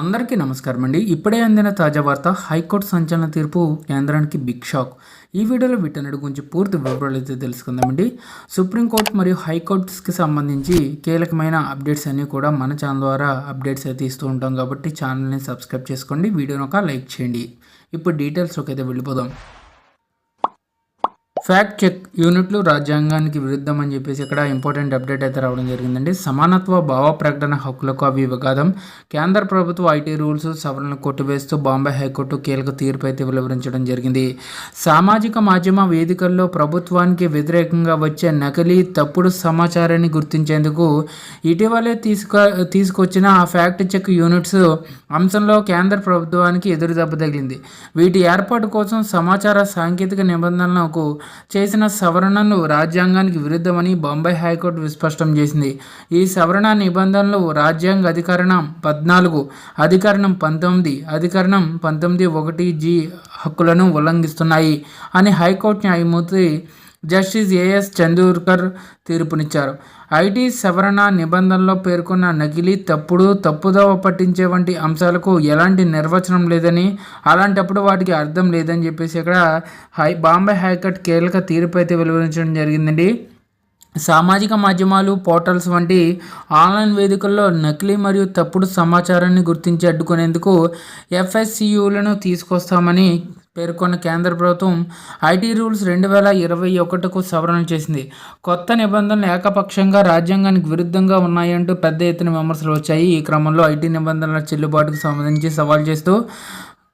అందరికీ నమస్కారం అండి. ఇప్పుడే అందిన తాజా వార్త హైకోర్టు సంచలన తీర్పు కేంద్రానికి బిగ్ షాక్. ఈ వీడియోలో వీటన్నిటి గురించి పూర్తి వివరాలు అయితే తెలుసుకుందామండి సుప్రీంకోర్టు మరియు హైకోర్ట్స్కి సంబంధించి కీలకమైన అప్డేట్స్ అన్నీ కూడా మన ఛానల్ ద్వారా అప్డేట్స్ అయితే ఇస్తూ ఉంటాం కాబట్టి ఛానల్ని సబ్స్క్రైబ్ చేసుకోండి. వీడియోని ఒక లైక్ చేయండి. ఇప్పుడు డీటెయిల్స్లోకి అయితే వెళ్ళిపోదాం. ఫ్యాక్ట్ చెక్ యూనిట్లు రాజ్యాంగానికి విరుద్ధం అని చెప్పేసి ఇక్కడ ఇంపార్టెంట్ అప్డేట్ అయితే రావడం జరిగిందండి. సమానత్వ భావ ప్రకటన హక్కులకు అవి వివాదం కేంద్ర ప్రభుత్వ ఐటీ రూల్స్ సవరణలు కొట్టివేస్తూ బాంబే హైకోర్టు కీలక తీర్పు అయితే వెలువరించడం జరిగింది. సామాజిక మాధ్యమ వేదికల్లో ప్రభుత్వానికి వ్యతిరేకంగా వచ్చే నకిలీ తప్పుడు సమాచారాన్ని గుర్తించేందుకు ఇటీవలే తీసుకు తీసుకొచ్చిన ఆ ఫ్యాక్ట్ చెక్ యూనిట్స్ అంశంలో కేంద్ర ప్రభుత్వానికి ఎదురు దెబ్బ తగిలింది. వీటి ఏర్పాటు కోసం సమాచార సాంకేతిక నిబంధనలకు చేసిన సవరణలు రాజ్యాంగానికి విరుద్ధమని బొంబాయి హైకోర్టు విస్పష్టం చేసింది. ఈ సవరణ నిబంధనలు రాజ్యాంగ అధికరణం పద్నాలుగు అధికరణం పంతొమ్మిది అధికరణం పంతొమ్మిది ఒకటి జి హక్కులను ఉల్లంఘిస్తున్నాయి అని హైకోర్టు న్యాయమూర్తి జస్టిస్ ఏఎస్ చందూర్కర్ తీర్పునిచ్చారు. ఐటీ సవరణ నిబంధనలో పేర్కొన్న నకిలీ తప్పుడు తప్పుదోవ పట్టించే వంటి అంశాలకు ఎలాంటి నిర్వచనం లేదని అలాంటప్పుడు వాటికి అర్థం లేదని చెప్పేసి ఇక్కడ హై బాంబే హైకట్ కీలక తీర్పు అయితే వెలువరించడం జరిగిందండి. సామాజిక మాధ్యమాలు పోర్టల్స్ వంటి ఆన్లైన్ వేదికల్లో నకిలీ మరియు తప్పుడు సమాచారాన్ని గుర్తించి అడ్డుకునేందుకు ఎఫ్ఎస్సియులను తీసుకొస్తామని పేర్కొన్న కేంద్ర ప్రభుత్వం ఐటీ రూల్స్ రెండు వేల ఇరవై ఒకటికు సవరణ చేసింది. కొత్త నిబంధనలు ఏకపక్షంగా రాజ్యాంగానికి విరుద్ధంగా ఉన్నాయంటూ పెద్ద ఎత్తున విమర్శలు వచ్చాయి. ఈ క్రమంలో ఐటీ నిబంధనల చెల్లుబాటుకు సంబంధించి సవాల్ చేస్తూ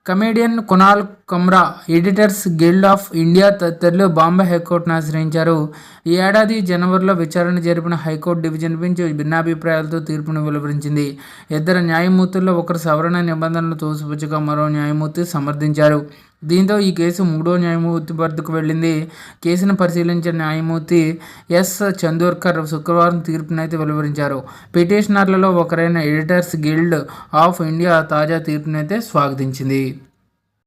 comedian Kunal Kamra Editors Guild of India తదితరులు బాంబే హైకోర్టును ఆశ్రయించారు. ఈ ఏడాది జనవరిలో విచారణ జరిపిన హైకోర్టు డివిజన్ బెంచ్ భిన్నాభిప్రాయాలతో తీర్పును వెలువరించింది. ఇద్దరు న్యాయమూర్తుల్లో ఒకరు సవరణ నిబంధనలు తోసిపుచ్చగా మరో న్యాయమూర్తి సమర్థించారు. దీంతో ఈ కేసు మూడో న్యాయమూర్తి వద్దకు వెళ్ళింది. కేసును పరిశీలించిన న్యాయమూర్తి ఎస్. చందోర్కర్ శుక్రవారం తీర్పునైతే వెలువరించారు. పిటిషనర్లలో ఒకరైన ఎడిటర్స్ గిల్డ్ ఆఫ్ ఇండియా తాజా తీర్పునైతే స్వాగతించింది.